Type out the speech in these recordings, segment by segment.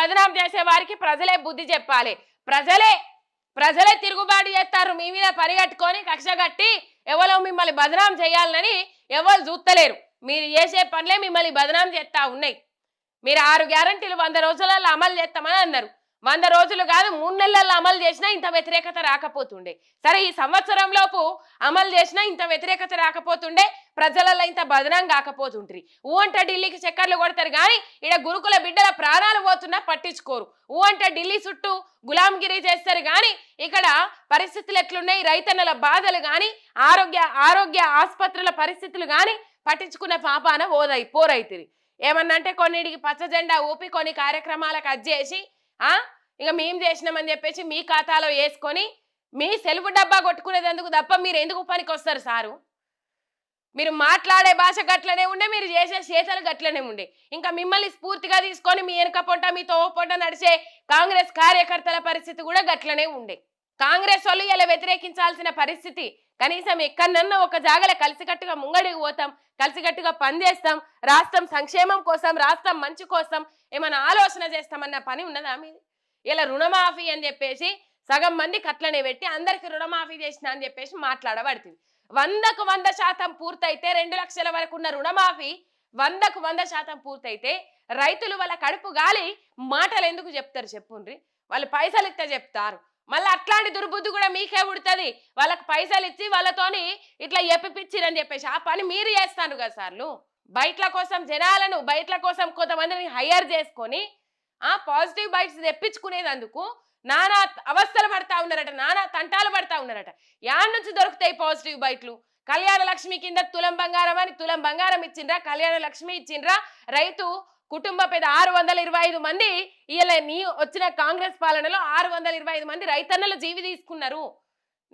బదనాం చేసే వారికి ప్రజలే బుద్ధి చెప్పాలి. ప్రజలే ప్రజలే తిరుగుబాటు చేస్తారు. మీ మీద పరిగట్టుకొని కక్ష కట్టి ఎవరో మిమ్మల్ని బదనాం చేయాలని ఎవరు చూస్తలేరు మీరు చేసే పనులే మిమ్మల్ని బదనాం చేస్తా ఉన్నాయి. మీరు ఆరు గ్యారంటీలు వంద రోజులలో అమలు చేస్తామని అన్నారు. వంద రోజులు కాదు మూడు నెలల్లో అమలు చేసినా ఇంత వ్యతిరేకత రాకపోతుండే. సరే ఈ సంవత్సరం లోపు అమలు చేసినా ఇంత వ్యతిరేకత రాకపోతుండే ప్రజలలో ఇంత బదనం కాకపోతుంటారు ఊ అంటే ఢిల్లీకి చక్కర్లు కొడతారు కానీ ఇక్కడ గురుకుల బిడ్డల ప్రాణాలు పోతున్నా పట్టించుకోరు. ఊ అంటే ఢిల్లీ చుట్టూ గులాంగిరి చేస్తారు కానీ ఇక్కడ పరిస్థితులు ఎట్లున్నాయి? రైతన్నల బాధలు కానీ ఆరోగ్య ఆరోగ్య ఆసుపత్రుల పరిస్థితులు కానీ పట్టించుకున్న పాపాన ఓదై పోరైతిరి. ఏమన్నా అంటే కొన్నిటికి పచ్చ జెండా ఊపి కొన్ని కార్యక్రమాలకు అజ్జేసి ఆ? ఇక మేము చేసినామని చెప్పేసి మీ ఖాతాలో వేసుకొని మీ సెల్ఫ్ డబ్బా కొట్టుకునేందుకు తప్ప మీరు ఎందుకు పనికి వస్తారు సారు? మీరు మాట్లాడే భాష గట్లనే ఉండే మీరు చేసే చేతలు గట్లనే ఉండే. ఇంకా మిమ్మల్ని స్ఫూర్తిగా తీసుకొని మీ వెనుక పొంట మీ తోవ పొంట నడిచే కాంగ్రెస్ కార్యకర్తల పరిస్థితి కూడా గట్లనే ఉండే. కాంగ్రెస్ వాళ్ళు ఇలా వ్యతిరేకించాల్సిన పరిస్థితి కనీసం ఎక్కడన్నా ఒక జాగల కలిసికట్టుగా ముంగడికి పోతాం కలిసికట్టుగా పనిచేస్తాం రాష్ట్రం సంక్షేమం కోసం రాష్ట్రం మంచి కోసం ఏమైనా ఆలోచన చేస్తామన్న పని ఉన్నదా మీది? ఇలా రుణమాఫీ అని చెప్పేసి సగం మంది కట్లనే పెట్టి అందరికి రుణమాఫీ చేసిన అని చెప్పేసి మాట్లాడబడుతుంది. వందకు వంద శాతం పూర్తయితే రెండు లక్షల వరకు ఉన్న రుణమాఫీ వందకు వంద శాతం పూర్తయితే రైతులు వాళ్ళ కడుపు గాలి మాటలు ఎందుకు చెప్తారు చెప్పుండ్రి? వాళ్ళు పైసలు ఇస్తే చెప్తారు. మళ్ళీ అట్లాంటి దుర్బుద్ధి కూడా మీకే ఉడుతుంది వాళ్ళకి పైసలు ఇచ్చి వాళ్ళతోని ఇట్లా ఎప్పిపిచ్చిరని చెప్పేసి ఆ పని మీరు చేస్తాను కదా సార్లు. బయట్ల కోసం జనాలను బయట్ల కోసం కొంతమందిని హైయర్ చేసుకొని ఆ పాజిటివ్ బైట్స్ తెప్పించుకునేదందుకు నానా అవస్థలు పడతా ఉన్నారట నానా తంటాలు పడతా ఉన్నారట. యాడ్ నుంచి దొరుకుతాయి పాజిటివ్ బైట్లు? కళ్యాణ లక్ష్మి కింద తులం బంగారం అని తులం బంగారం ఇచ్చిండ్రా కళ్యాణ లక్ష్మి ఇచ్చిండ్రా రైతు కుటుంబ పెద్ద ఆరు వందల ఇరవై ఐదు మంది ఇలా నీ వచ్చిన కాంగ్రెస్ పాలనలో ఆరు వందల ఇరవై ఐదు మంది రైతన్నలు జీవి తీసుకున్నారు.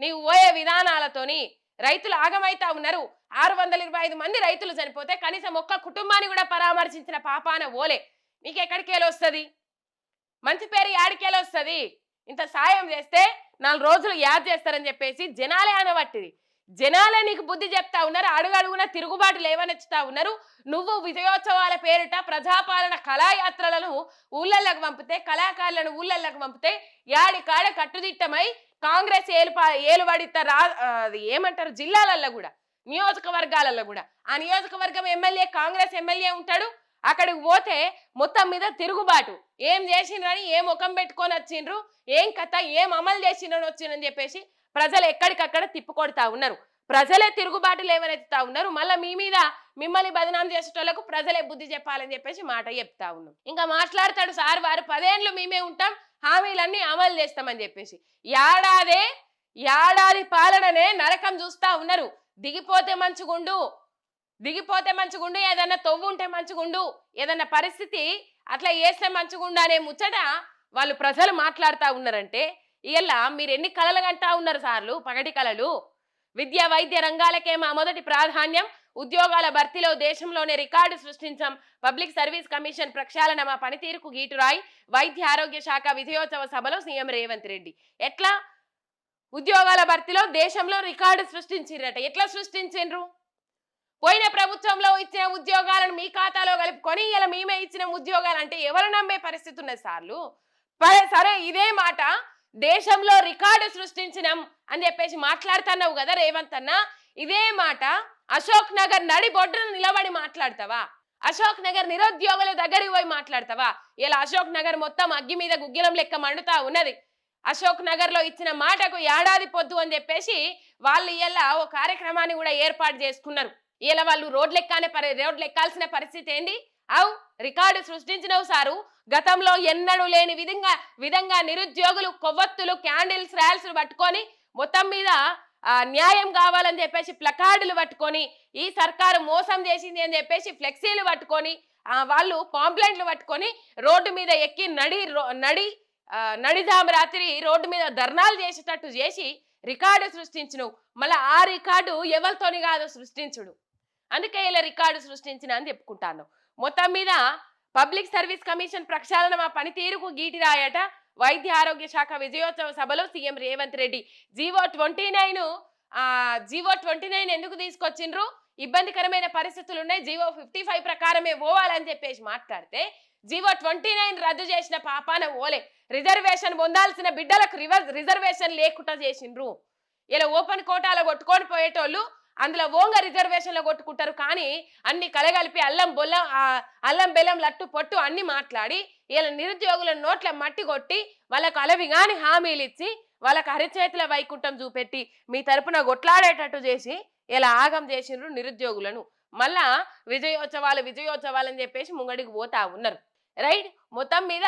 నీవు పోయే విధానాలతోని రైతులు ఆగమైతా ఉన్నారు. ఆరు వందల ఇరవై ఐదు మంది రైతులు చనిపోతే కనీసం ఒక్క కుటుంబాన్ని కూడా పరామర్శించిన పాపాన ఓలే. నీకు ఎక్కడికేలో వస్తుంది? మంచి పేరు యాడికేలో వస్తుంది? ఇంత సాయం చేస్తే నాలుగు రోజులు యాద్ చేస్తారని చెప్పేసి జనాలే అనబట్టిది జనాలే నీకు బుద్ధి చెప్తా ఉన్నారు అడుగు అడుగున తిరుగుబాటు లేవనెచ్చుతా ఉన్నారు. నువ్వు విజయోత్సవాల పేరిట ప్రజాపాలన కళాయాత్రలను ఊళ్ళల్లోకి పంపితే కళాకారులను ఊళ్ళల్లోకి పంపితే యాడి కాడ కట్టుదిట్టమై కాంగ్రెస్ ఏలుపా ఏలుబడిత రా అది ఏమంటారు? జిల్లాలలో కూడా నియోజకవర్గాలలో కూడా. ఆ నియోజకవర్గం ఎమ్మెల్యే కాంగ్రెస్ ఎమ్మెల్యే ఉంటాడు. అక్కడికి పోతే మొత్తం మీద తిరుగుబాటు. ఏం చేసిండ్రని ఏం ముఖం పెట్టుకొని వచ్చిండ్రు ఏం కథ ఏం అమలు చేసిండ్రని వచ్చిందని చెప్పేసి ప్రజలు ఎక్కడికక్కడ తిప్పుకొడతా ఉన్నారు. ప్రజలే తిరుగుబాటు లేవనెత్తుతా ఉన్నారు మళ్ళీ మీ మీద మిమ్మల్ని బదనాం చేసేటోళ్ళకు ప్రజలే బుద్ధి చెప్పాలని చెప్పేసి మాట చెప్తా ఉన్నాం. ఇంకా మాట్లాడతాడు సార్ వారు పదేండ్లు మేమే ఉంటాం హామీలన్నీ అమలు చేస్తామని చెప్పేసి. ఏడాదే ఏడాది పాలననే నరకం చూస్తా ఉన్నారు. దిగిపోతే మంచిగుండు దిగిపోతే మంచిగుండు ఏదన్నా తొవ్వు ఉంటే మంచిగుండు ఏదన్నా పరిస్థితి అట్లా చేస్తే మంచిగుండు అనే ముచ్చట వాళ్ళు ప్రజలు మాట్లాడుతూ ఉన్నారంటే ఇలా మీరు ఎన్ని కళలు కంటా ఉన్నారు సార్లు పగటి కళలు? విద్యా వైద్య రంగాలకే మా మొదటి ప్రాధాన్యం. ఉద్యోగాల భర్తీలో దేశంలోనే రికార్డు సృష్టించాం. పబ్లిక్ సర్వీస్ కమిషన్ ప్రక్షాళన మా పనితీరుకు గీటురాయి. వైద్య ఆరోగ్య శాఖ విజయోత్సవ సభలో సీఎం రేవంత్ రెడ్డి. ఎట్లా? ఉద్యోగాల భర్తీలో దేశంలో రికార్డు సృష్టించిరట ఎట్లా సృష్టించిండ్రు పోయిన ప్రభుత్వంలో ఇచ్చిన ఉద్యోగాలను మీ ఖాతాలో కలుపుకొని ఇలా మేమే ఇచ్చిన ఉద్యోగాలు అంటే ఎవరు నమ్మే పరిస్థితి ఉన్నది సార్లు సరే ఇదే మాట. దేశంలో రికార్డు సృష్టించినాం అని చెప్పేసి మాట్లాడుతున్నావు కదా రేవంత్ అన్న. ఇదే మాట అశోక్ నగర్ నడి బొడ్డున నిలబడి మాట్లాడతావా? అశోక్ నగర్ నిరుద్యోగుల దగ్గరికి పోయి మాట్లాడతావా? ఇలా అశోక్ నగర్ మొత్తం అగ్గి మీద గుగ్గిలం లెక్క మండుతా ఉన్నది. అశోక్ నగర్లో ఇచ్చిన మాటకు ఏడాది పొద్దు అని చెప్పేసి వాళ్ళు ఇలా ఓ కార్యక్రమాన్ని కూడా ఏర్పాటు చేసుకున్నారు. ఇలా వాళ్ళు రోడ్లు ఎక్కానే పరి రోడ్లు ఎక్కాల్సిన పరిస్థితి ఏంది? అవు రికార్డు సృష్టించినవు సారు. గతంలో ఎన్నడూ లేని విధంగా విధంగా నిరుద్యోగులు కొవ్వొత్తులు క్యాండిల్స్ ర్యాల్స్ పట్టుకొని మొత్తం మీద న్యాయం కావాలని చెప్పేసి ప్లకార్డులు పట్టుకొని ఈ సర్కారు మోసం చేసింది అని చెప్పేసి ఫ్లెక్సీలు పట్టుకొని వాళ్ళు పాంప్లెంట్లు పట్టుకొని రోడ్డు మీద ఎక్కి నడి రో- నడి ఆ, రాత్రి రోడ్డు మీద ధర్నాలు చేసేటట్టు చేసి రికార్డు సృష్టించును. మళ్ళీ ఆ రికార్డు ఎవరితోని కాదు సృష్టించుడు. అందుకే ఇలా రికార్డు సృష్టించిన అని చెప్పుకుంటాను. మొత్తం మీద పబ్లిక్ సర్వీస్ కమిషన్ ప్రక్షాళన మా పనితీరుకు గీటి రాయట. వైద్య ఆరోగ్య శాఖ విజయోత్సవ సభలో CM Revanth Reddy. GO twenty nine GO twenty nine ఎందుకు తీసుకొచ్చిండ్రు? ఇబ్బందికరమైన పరిస్థితులు ఉన్నాయి. జీవో ఫిఫ్టీ ఫైవ్ ప్రకారమే పోవాలని చెప్పేసి మాట్లాడితే జీవో ట్వంటీ నైన్ రద్దు చేసిన పాపాన ఓలే. రిజర్వేషన్ పొందాల్సిన బిడ్డలకు రివర్ రిజర్వేషన్ లేకుండా చేసిండ్రు. ఇలా ఓపెన్ కోటాలో కొట్టుకొని పోయేటోళ్ళు అందులో ఓంగ రిజర్వేషన్లో కొట్టుకుంటారు. కానీ అన్ని కలగలిపి అల్లం బొల్లం అల్లం బెల్లం లట్టు పొట్టు అన్ని మాట్లాడి ఇలా నిరుద్యోగుల నోట్ల మట్టి కొట్టి వాళ్ళకు అలవి కానీ హామీలు ఇచ్చి వాళ్ళకి అరిచేతుల వైకుంఠం చూపెట్టి మీ తరపున కొట్లాడేటట్టు చేసి ఇలా ఆగం చేసిండ్రు నిరుద్యోగులను. మళ్ళా విజయోత్సవాలు విజయోత్సవాలు అని చెప్పేసి ముంగడికి పోతా ఉన్నారు. రైట్? మొత్తం మీద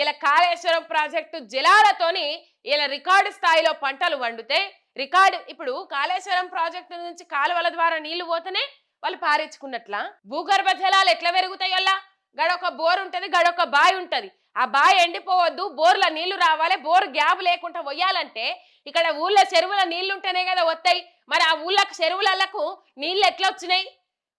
ఇలా కాళేశ్వరం ప్రాజెక్టు జలాలతోని ఇలా రికార్డు స్థాయిలో పంటలు వండితే రికార్డు ఇప్పుడు కాళేశ్వరం ప్రాజెక్టు నుంచి కాలువల ద్వారా నీళ్ళు పోతేనే వాళ్ళు పారించుకున్నట్లా భూగర్భ జలాలు ఎట్లా పెరుగుతాయి అలా గడొక బోర్ ఉంటుంది గడొక బావి ఉంటుంది. ఆ బావి ఎండిపోవద్దు బోర్ల నీళ్ళు రావాలి బోర్ గ్యాప్ లేకుండా పోయాలంటే ఇక్కడ ఊళ్ళో చెరువుల నీళ్ళు ఉంటేనే కదా వస్తాయి మరి ఆ ఊళ్ళకు చెరువులకు నీళ్ళు ఎట్లా వచ్చినాయి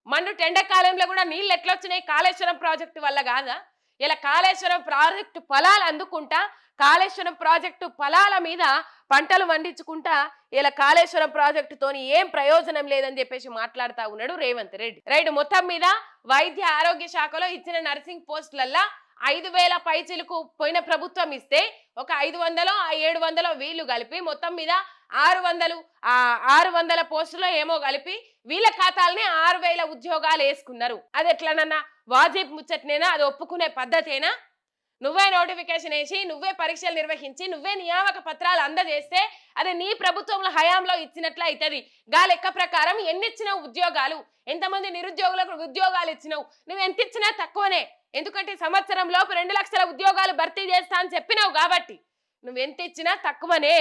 మన్ను ఎండాకాలంలో కూడా నీళ్ళు ఎట్లా వచ్చినాయి కాళేశ్వరం ప్రాజెక్టు వల్ల కాదా? ఇలా కాళేశ్వరం ప్రాజెక్టు ఫలాలు అందుకుంటా కాళేశ్వరం ప్రాజెక్టు ఫలాల మీద పంటలు పండించుకుంటా ఇలా కాళేశ్వరం ప్రాజెక్టుతోని ఏం ప్రయోజనం లేదని చెప్పేసి మాట్లాడుతా ఉన్నాడు రేవంత్ రెడ్డి. రైట్ మొత్తం మీద వైద్య ఆరోగ్య శాఖలో ఇచ్చిన నర్సింగ్ పోస్టులల్లా ఐదు వేల పైచీలకు పోయిన ప్రభుత్వం ఇస్తే ఒక ఐదు వందలు ఆ ఏడు వందలో వీళ్ళు కలిపి మొత్తం మీద ఆరు వందలు ఆరు వందల పోస్టులో ఏమో కలిపి వీళ్ళ ఖాతాలని ఆరు వేల ఉద్యోగాలు వేసుకున్నారు. అది ఎట్లనన్నా వాజిబ్ ముచ్చట్నేనా? అది ఒప్పుకునే పద్ధతేనా? నువ్వే నోటిఫికేషన్ వేసి నువ్వే పరీక్షలు నిర్వహించి నువ్వే నియామక పత్రాలు అందజేస్తే అది నీ ప్రభుత్వంలో హయాంలో ఇచ్చినట్లు అవుతుంది గా లెక్క ప్రకారం ఎన్ని ఇచ్చినావు ఉద్యోగాలు? ఎంతమంది నిరుద్యోగులకు ఉద్యోగాలు ఇచ్చినావు? నువ్వు ఎంత ఇచ్చినా తక్కువనే. ఎందుకంటే సంవత్సరం లోపు రెండు లక్షల ఉద్యోగాలు భర్తీ చేస్తా అని చెప్పినావు కాబట్టి నువ్వు ఎంత ఇచ్చినా తక్కువనే.